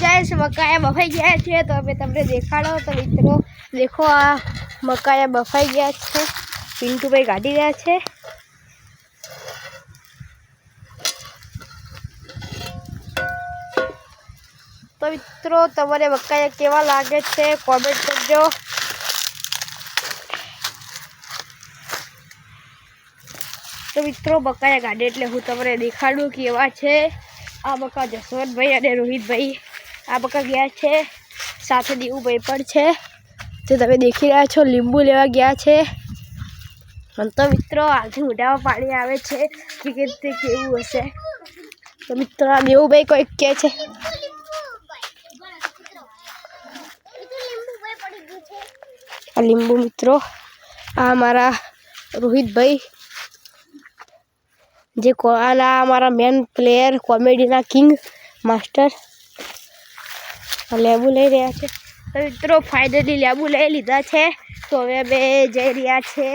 Guys મકાયા બફાઈ ગયા છે. તો અમે તમને દેખાડો તો મિત્રો, દેખો આ મકાયા બફાઈ ગયા છે. પિન્ટુભાઈ કાઢી રહ્યા છે. તો મિત્રો, તમારે મકાયા કેવા લાગે છે કોમેન્ટ કરજો. તો મિત્રો બકાયા ગાડી એટલે હું તમને દેખાડું કે એવા છે. આ બકા જસવંતભાઈ અને રોહિતભાઈ. આ બકા ગયા છે. સાથે દેવુભાઈ પણ છે. જે તમે દેખી રહ્યા છો, લીંબુ લેવા ગયા છે. અને તો મિત્રો, આજે મોઢામાં પાણી આવે છે. કે તે કેવું હશે? તો મિત્રો, આ દેવુભાઈ કોઈક કહે છે. આ લીંબુ મિત્રો, આ મારા રોહિતભાઈ. જે આના મારા મેન પ્લેયર કોમેડીના કિંગ માસ્ટર લેબુ લઈ રહ્યા છે. તો મિત્રો ફાઇનલી લેબુ લઈ લીધા છે. તો હવે અમે જઈ રહ્યા છે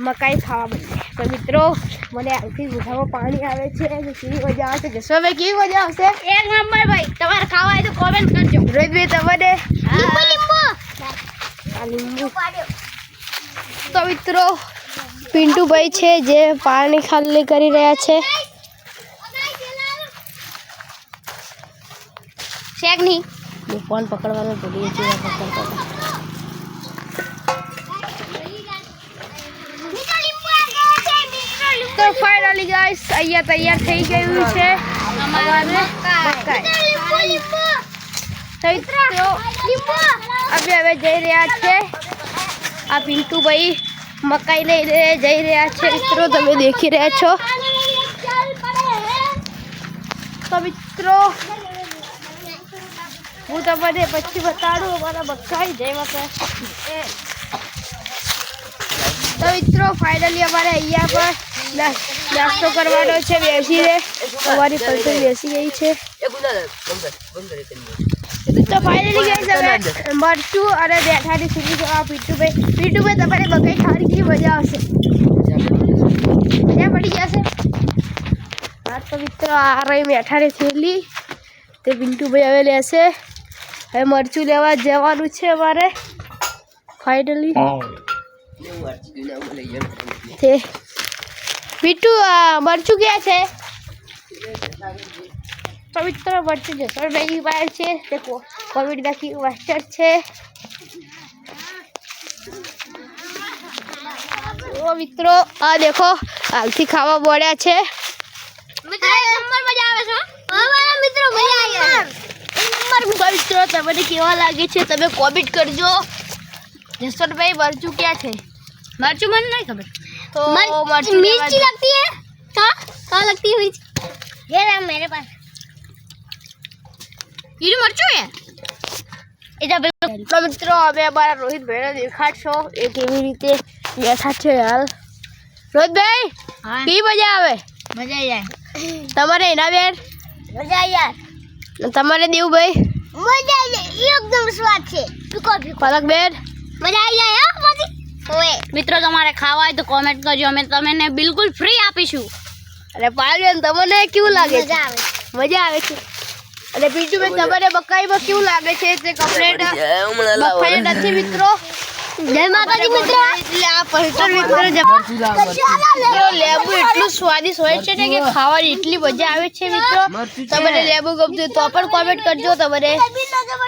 મકાઈ ખાવા માટે. તો મિત્રો મને આવતી મોઢામાં પાણી આવે છે. કેવી મજા આવશે. જશો ભાઈ કેવી મજા આવશે? એક નંબર ભાઈ. તમારે ખાવા હોય તો કોમેન્ટ કરજો. રોહિતભાઈ તમને? લીંબુ. તો મિત્રો પિન્ટુભાઈ છે જે પાણી ખાલી કરી રહ્યા છે. શેક નહીં? ફોન પકડવાનો ભૂલી ગઈ પકડતા તો ફાઇનલી ગાઈસ અહીંયા તૈયાર થઈ ગયું છે. અમે હવે જઈ રહ્યા છે. આ પિન્ટુભાઈ મકાઈ લઈને જઈ રહ્યા છે. મિત્રો તમે દેખી રહ્યા છો. તો મિત્રો હું તમને પછી બતાડું અમારા મકાઈ જય મકાઈ તો મિત્રો ફાઇનલી અમારે અહીંયા પર નાસ્તો કરવાનો છે બેસી રે. અમારી પલ્સર બેસી ગઈ છે. તો ફાઇનલી ગઈ તમે મરચું અને બેઠાની સુધી આ પીટુભાઈ પીટુભાઈ તમારે બકાઈ ખાવાની કેવી મજા આવશે? મજા પડી જશે. હા તો મિત્રો આ રહી મેઠાની થેલી. તે પિન્ટુભાઈ હવે લેશે. હવે મરચું લેવા જવાનું છે અમારે ફાઇનલી તે આ મરચું ક્યાં છે? પવિત્ર મરચું જસવંતભાઈ પાયર છે. તે કોવિડ નાખી માસ્ટર છે. ઓ મિત્રો આ દેખો હાલથી ખાવા બોલ્યા છે. તો મિત્રો તમને કેવા લાગે છે તમે કોમેન્ટ કરજો જસવંતભાઈ મરચું ક્યાં છે मर्चू मन नहीं खबर તો મરચું લેવા मिर्ची लगती है कहाँ कहाँ लगती है मिर्ची ये रहा मेरे पास ये जो मर्चू है इधर बिल्कुल તો મિત્રો અમે અમારા રોહિતભાઈને દેખાડશો એ કેવી રીતે બેઠા છે હાલ રોહિતભાઈ हाँ કેવી મજા આવે मजा आई जाए તમારે એના બેન मजा आई यार તમારે દેવુભાઈ મજા આવી એકદમ સ્વાદ છે પીકો પીકો પલક બેન મજા આવી જાય હો પછી ઓએ મિત્રો તમારે ખાવા હોય તો કોમેન્ટ કરજો. અમે તમને બિલકુલ ફ્રી આપીશું. અરે પાલબેન તમને કેવું લાગે છે? મજા આવે. મજા આવે છે? અને બીજું બેન તમારે બકાઈમાં કેવું લાગે છે? તે કમ્પ્લેટ બફાઈ નથી મિત્રો. જય માતાજી મિત્રો એટલે આ પવિત્ર મિત્રો જો લેબુ એટલું સ્વાદિષ્ટ હોય છે ને કે ખાવાની એટલી મજા આવે છે મિત્રો તમારે લેબુ ગમતું હોય તો પણ કોમેન્ટ કરજો તમારે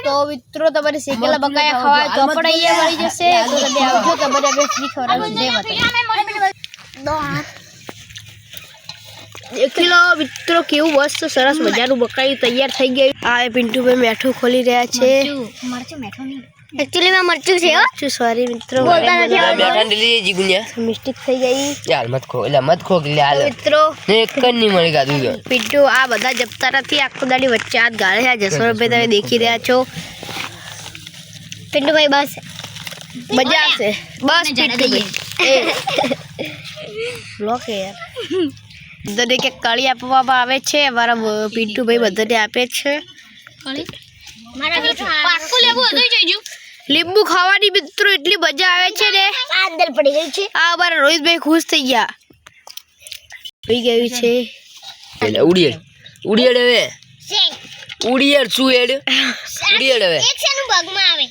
તો મિત્રો તમારે શેકેલા બકાયા ખાવા હોય તો પણ અહીંયા મળી જશે તો તમે આવજો તમારે અમે ફ્રી ખવડાવશું જય માતા દેખી લો મિત્રો કેવું મસ્ત સરસ મજાનું બકાયું તૈયાર થઈ ગયું આ એ પિન્ટુભાઈ મેઠું ખોલી રહ્યા છે મરચું મેઠો નહીં એકચ્યુઅલી માં મરચું છે હો સોરી મિત્રો બોલતા નથી બેઠા ને લીધી જીગુનિયા મિસ્ટેક થઈ ગઈ। યાર મત ખો એટલે મત ખો એટલે હાલ મિત્રો ને એક જ નહીં મળી ગાતું ગયો પિન્ટુ આ બધા જપતા નથી આખો દાડી વચ્ચે હાથ ગાળે છે આ જસવંતભાઈ તમે દેખી રહ્યા છો પિન્ટુભાઈ બસ મજા આવશે બસ જાણે પિન્ટુભાઈ બ્લોક યાર બધાને કે કળી આપવામાં આવે છે અમારા વ- પિન્ટુભાઈ બધાને આપે છે મારા પાક્કું લેવું હતું જોઈજો લીંબુ ખાવાની મિત્રો એટલી મજા આવે છે ને. અંદર પડી ગઈ છે. આ અમારા રોહિતભાઈ ખુશ થઈ ગયા. થઈ ગયું છે. એટલે ઉડિયડ. ઉડિયડ હવે. ઉડિયડ શું એડ ઉડિયડ હવે. એક શેનું ભાગમાં આવે.